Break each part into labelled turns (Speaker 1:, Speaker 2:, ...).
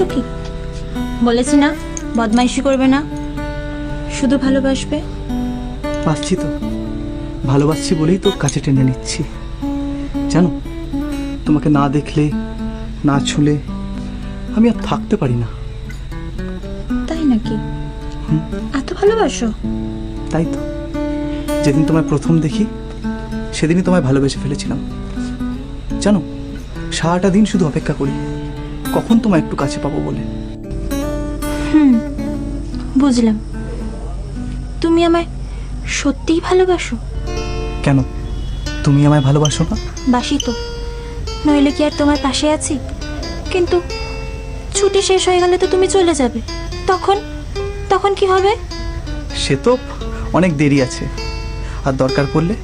Speaker 1: করছ কি বলেছি না বদমাইশি করবে না। শুধু ভালোবাসবে?
Speaker 2: পাচ্ছি তো। ভালোবাসছি বলেই তো কাছে টেনে নিচ্ছি। জানো তোমাকে না দেখলে না ছুলে আমি আর থাকতে পারি না।
Speaker 1: তাই নাকি? এত ভালোবাসো?
Speaker 2: তাই তো। যেদিন তোমায় প্রথম দেখি সেদিনই তোমায় ভালোবেসে ফেলেছিলাম। জানো সারাটা দিন শুধু অপেক্ষা করি। কখন তোমায় একটু কাছে পাবো বলে?
Speaker 1: বুঝলাম। তুমি আমায় সত্যিই ভালোবাসো?
Speaker 2: কেন? তুমি আমায় ভালোবাসো না?
Speaker 1: বাসি তো। নইলে কি আর তোমার পাশে আছি? কিন্তু ছুটি শেষ হয়ে গেলে তো তুমি চলে যাবে। তখন তখন কি হবে?
Speaker 2: সে তো অনেক দেরি আছে। আর দরকার পড়লে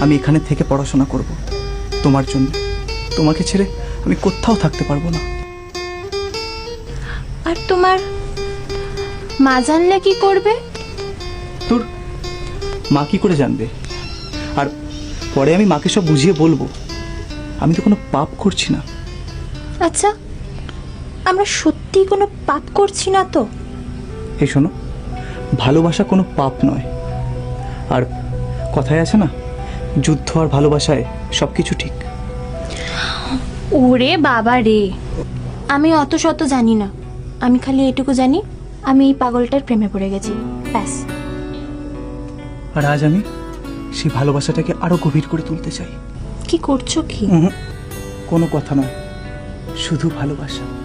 Speaker 2: আমি এখানে থেকে পড়াশোনা করব। তোমার জন্য। তোমাকে ছেড়ে আমি কোথাও থাকতে পারব না।
Speaker 1: আর তোমার মা জানলে কি করবে?
Speaker 2: তোর মা কি করে জানবে? আর পরে আমি মাকে সব বুঝিয়ে বলব। আমি তো কোনো পাপ করছি না।
Speaker 1: আচ্ছা আমরা সত্যি কোনো পাপ করছি না তো?
Speaker 2: এই শোনো ভালোবাসা কোনো পাপ নয়। আর কথায় আছে না যুদ্ধ আর ভালোবাসায় সব কিছু ঠিক।
Speaker 1: ওরে বাবা রে আমি অত শত জানি না। আমি খালি এটুকু জানি আমি এই পাগলটার প্রেমে পড়ে গেছি। ব্যাস।
Speaker 2: আর আজ আমি সেই ভালোবাসাটাকে আরও গভীর করে তুলতে চাই।
Speaker 1: কি করছ কি?
Speaker 2: কোনো কথা নয় শুধু ভালোবাসা।